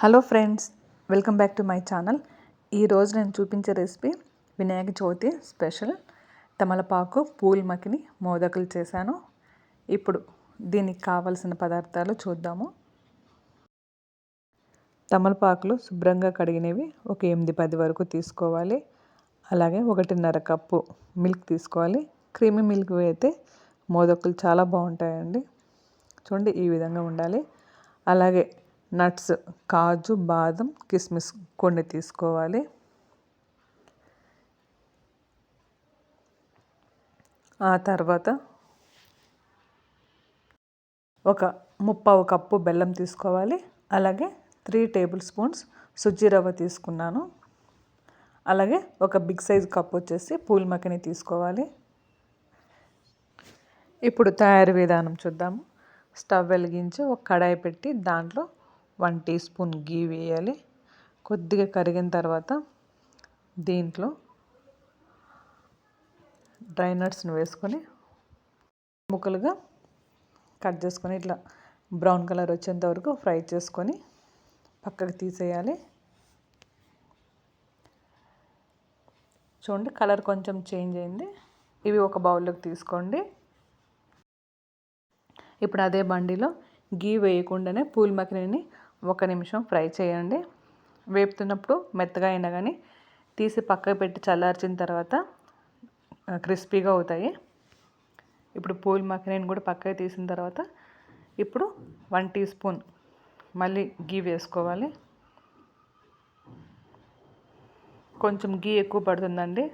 Hello friends welcome back to my channel. ఈరోజు నేను చూపించే రెసిపీ వినాయక చవితి స్పెషల్. తమలపాకు పూల్ మకిని మోదకులు చేశాను. ఇప్పుడు దీనికి కావలసిన పదార్థాలు చూద్దాము. తమలపాకులు శుభ్రంగా కడిగినవి ఒక ఎనిమిది పది వరకు తీసుకోవాలి. అలాగే ఒకటిన్నర కప్పు మిల్క్ తీసుకోవాలి. క్రీమీ మిల్క్ అయితే మోదకులు చాలా బాగుంటాయండి. చూడండి ఈ విధంగా ఉండాలి. అలాగే నట్స్ కాజు బాదం కిస్మిస్ కొన్ని తీసుకోవాలి. ఆ తర్వాత ఒక ముప్పావు కప్పు బెల్లం తీసుకోవాలి. అలాగే త్రీ టేబుల్ స్పూన్స్ సుజ్జి రవ్వ తీసుకున్నాను. అలాగే ఒక బిగ్ సైజ్ కప్ వచ్చేసి పూల్ మక్కని తీసుకోవాలి. ఇప్పుడు తయారీ విధానం చూద్దాము. స్టవ్ వెలిగించి ఒక కడాయి పెట్టి దాంట్లో వన్ టీ స్పూన్ గీ వేయాలి. కొద్దిగా కరిగిన తర్వాత దీంట్లో డ్రై నట్స్ని వేసుకొని ముక్కలుగా కట్ చేసుకొని ఇట్లా బ్రౌన్ కలర్ వచ్చేంత వరకు ఫ్రై చేసుకొని పక్కకు తీసేయాలి. చూడండి కలర్ కొంచెం చేంజ్ అయింది. ఇవి ఒక బౌల్లోకి తీసుకోండి. ఇప్పుడు అదే బండిలో గీ వేయకుండానే పూల్ మకినీని ఒక నిమిషం ఫ్రై చేయండి. వేపుతున్నప్పుడు మెత్తగా అయినా కానీ తీసి పక్కకు పెట్టి చల్లార్చిన తర్వాత క్రిస్పీగా అవుతాయి. ఇప్పుడు పూల్ మక్కనీని కూడా పక్కకు తీసిన తర్వాత ఇప్పుడు వన్ టీ స్పూన్ మళ్ళీ గీ వేసుకోవాలి. కొంచెం గీ ఎక్కువ పడుతుందండి.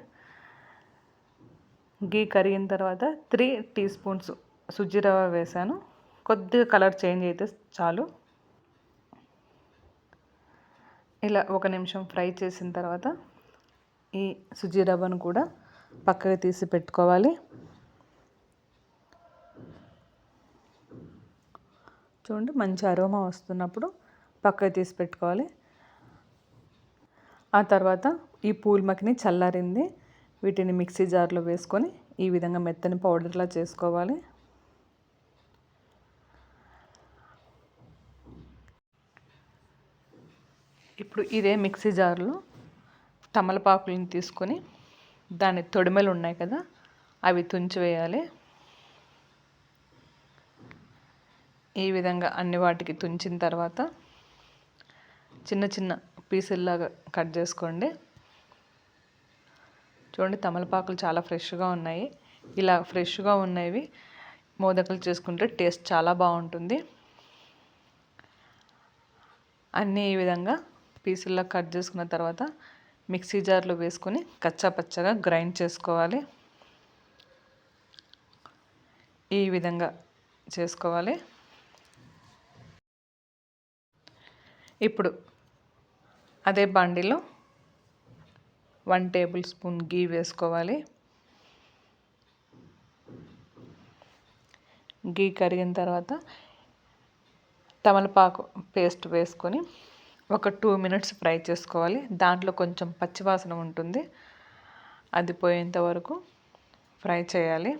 గీ కరిగిన తర్వాత త్రీ టీ స్పూన్స్ సుజ్జి రవ్వ వేసాను. కొద్దిగా కలర్ చేంజ్ అయితే చాలు. ఇలా ఒక నిమిషం ఫ్రై చేసిన తర్వాత ఈ సుజీ రవ్వను కూడా పక్కకి తీసి పెట్టుకోవాలి. చూడండి మంచి అరోమా వస్తున్నప్పుడు పక్కకి తీసి పెట్టుకోవాలి. ఆ తర్వాత ఈ పూల్మకిని చల్లారింది. వీటిని మిక్సీ జార్లో వేసుకొని ఈ విధంగా మెత్తని పౌడర్లా చేసుకోవాలి. ఇప్పుడు ఇదే మిక్సీ జార్లో తమలపాకులను తీసుకొని దాని తొడిమెలు ఉన్నాయి కదా అవి తుంచి వేయాలి. ఈ విధంగా అన్ని వాటికి తుంచిన తర్వాత చిన్న చిన్న పీసుల్లాగా కట్ చేసుకోండి. చూడండి తమలపాకులు చాలా ఫ్రెష్గా ఉన్నాయి. ఇలా ఫ్రెష్గా ఉన్నవి మోదకలు చేసుకుంటే టేస్ట్ చాలా బాగుంటుంది. అన్నీ ఈ విధంగా పీసుల్లో కట్ చేసుకున్న తర్వాత మిక్సీ జార్లో వేసుకొని కచ్చాపచ్చగా గ్రైండ్ చేసుకోవాలి. ఈ విధంగా చేసుకోవాలి. ఇప్పుడు అదే బండిలో వన్ టేబుల్ స్పూన్ గీ వేసుకోవాలి. గీ కరిగిన తర్వాత తమలపాకు పేస్ట్ వేసుకొని ఒక టూ మినిట్స్ ఫ్రై చేసుకోవాలి. దాంట్లో కొంచెం పచ్చివాసన ఉంటుంది. అది పోయేంత వరకు ఫ్రై చేయాలి.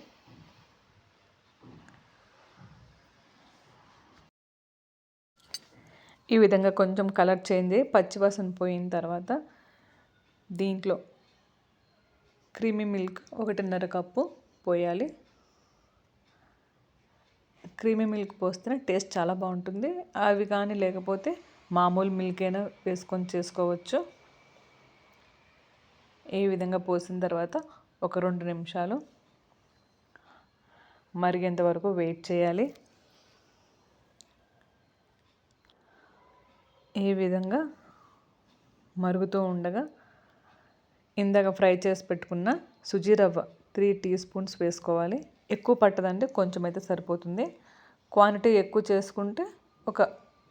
ఈ విధంగా కొంచెం కలర్ చేంజ్ అయ్యి పచ్చివాసన పోయిన తర్వాత దీంట్లో క్రీమీ మిల్క్ ఒకటిన్నర కప్పు పోయాలి. క్రీమీ మిల్క్ పోస్తేనే టేస్ట్ చాలా బాగుంటుంది. అవి కానీ లేకపోతే మామూలు మిల్క్ అయినా వేసుకొని చేసుకోవచ్చు. ఈ విధంగా పోసిన తర్వాత ఒక రెండు నిమిషాలు మరిగేంత వరకు వెయిట్ చేయాలి. ఈ విధంగా మరుగుతూ ఉండగా ఇందాక ఫ్రై చేసి పెట్టుకున్న సుజీ రవ్వ త్రీ టీ స్పూన్స్ వేసుకోవాలి. ఎక్కువ పట్టదండి కొంచెం అయితే సరిపోతుంది. క్వాంటిటీ ఎక్కువ చేసుకుంటే ఒక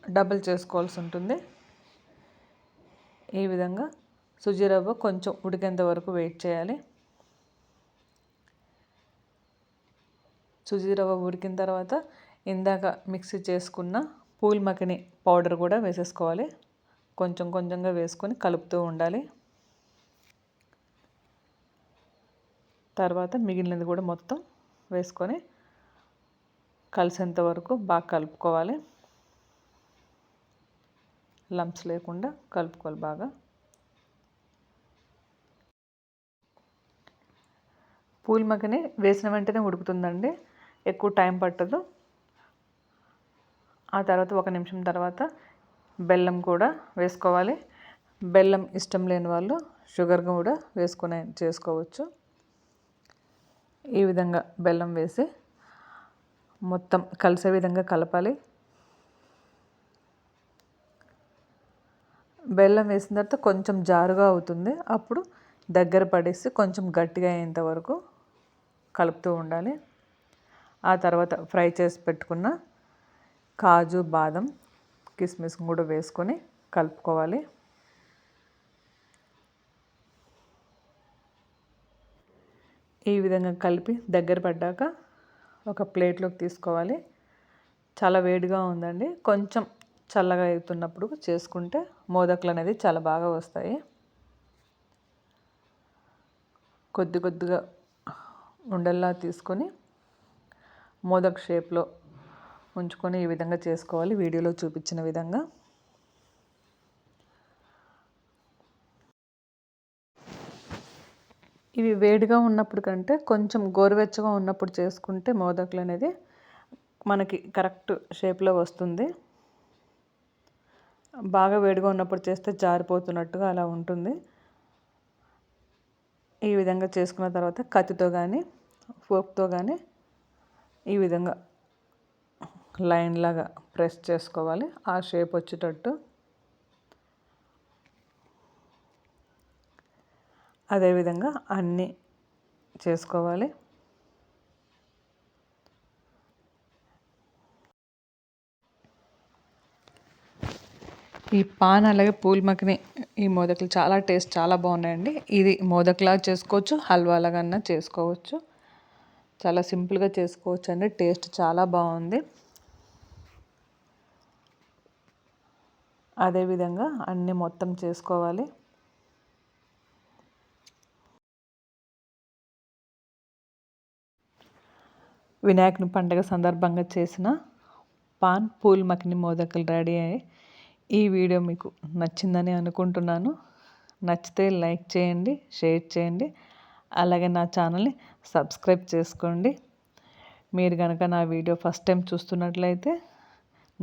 డబుల్ చేసుకోవాల్సి ఉంటుంది. ఈ విధంగా సుజీ రవ్వ కొంచెం ఉడికేంత వరకు వెయిట్ చేయాలి. సుజీ రవ్వ ఉడికిన తర్వాత ఇందాక మిక్సీ చేసుకున్న పూల్ మకిని పౌడర్ కూడా వేసేసుకోవాలి. కొంచెం కొంచెంగా వేసుకొని కలుపుతూ ఉండాలి. తర్వాత మిగిలినది కూడా మొత్తం వేసుకొని కలిసేంత వరకు బాగా కలుపుకోవాలి. లంప్స్ లేకుండా కలుపుకోవాలి బాగా. పూల్ మగ్గని వేసిన వెంటనే ఉడుకుతుందండి. ఎక్కువ టైం పట్టదు. ఆ తర్వాత ఒక నిమిషం తర్వాత బెల్లం కూడా వేసుకోవాలి. బెల్లం ఇష్టం లేని వాళ్ళు షుగర్ కూడా వేసుకునే చేసుకోవచ్చు. ఈ విధంగా బెల్లం వేసి మొత్తం కలిసే విధంగా కలపాలి. బెల్లం వేసిన తర్వాత కొంచెం జారుగా అవుతుంది. అప్పుడు దగ్గర పడేసి కొంచెం గట్టిగా అయ్యేంత వరకు కలుపుతూ ఉండాలి. ఆ తర్వాత ఫ్రై చేసి పెట్టుకున్న కాజు బాదం కిస్మిస్ కూడా వేసుకొని కలుపుకోవాలి. ఈ విధంగా కలిపి దగ్గర పడ్డాక ఒక ప్లేట్లోకి తీసుకోవాలి. చాలా వేడిగా ఉందండి. కొంచెం చల్లగా అవుతున్నప్పుడు చేసుకుంటే మోదకులు అనేది చాలా బాగా వస్తాయి. కొద్ది కొద్దిగా ఉండల్లా తీసుకొని మోదక్ షేప్లో ఉంచుకొని ఈ విధంగా చేసుకోవాలి. వీడియోలో చూపించిన విధంగా. ఇవి వేడిగా ఉన్నప్పుడు కంటే కొంచెం గోరువెచ్చగా ఉన్నప్పుడు చేసుకుంటే మోదకులు అనేది మనకి కరెక్ట్ షేప్లో వస్తుంది. బాగా వేడిగా ఉన్నప్పుడు చేస్తే జారిపోతున్నట్టుగా అలా ఉంటుంది. ఈ విధంగా చేసుకున్న తర్వాత కత్తితో కానీ ఫోక్తో కానీ ఈ విధంగా లైన్ లాగా ప్రెస్ చేసుకోవాలి. ఆ షేప్ వచ్చేటట్టు. అదేవిధంగా అన్నీ చేసుకోవాలి. ఈ పాన్ అలాగే పూల్ మక్కని ఈ మోదకులు చాలా టేస్ట్ చాలా బాగున్నాయండి. ఇది మోదకులా చేసుకోవచ్చు హల్వాలాగన్నా చేసుకోవచ్చు. చాలా సింపుల్గా చేసుకోవచ్చు అండి టేస్ట్ చాలా బాగుంది. అదేవిధంగా అన్నీ మొత్తం చేసుకోవాలి. వినాయకుని పండుగ సందర్భంగా చేసిన పాన్ పూల్ మకిని మోదకులు రెడీ అయ్యి ఈ వీడియో మీకు నచ్చిందని అనుకుంటున్నాను. నచ్చితే లైక్ చేయండి షేర్ చేయండి. అలాగే నా ఛానల్ని సబ్స్క్రైబ్ చేసుకోండి. మీరు కనుక నా వీడియో ఫస్ట్ టైం చూస్తున్నట్లయితే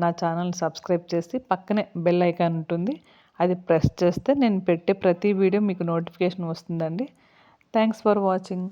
నా ఛానల్ని సబ్స్క్రైబ్ చేసి పక్కనే బెల్ ఐకాన్ ఉంటుంది. అది ప్రెస్ చేస్తే నేను పెట్టే ప్రతి వీడియో మీకు నోటిఫికేషన్ వస్తుందండి. Thanks for watching.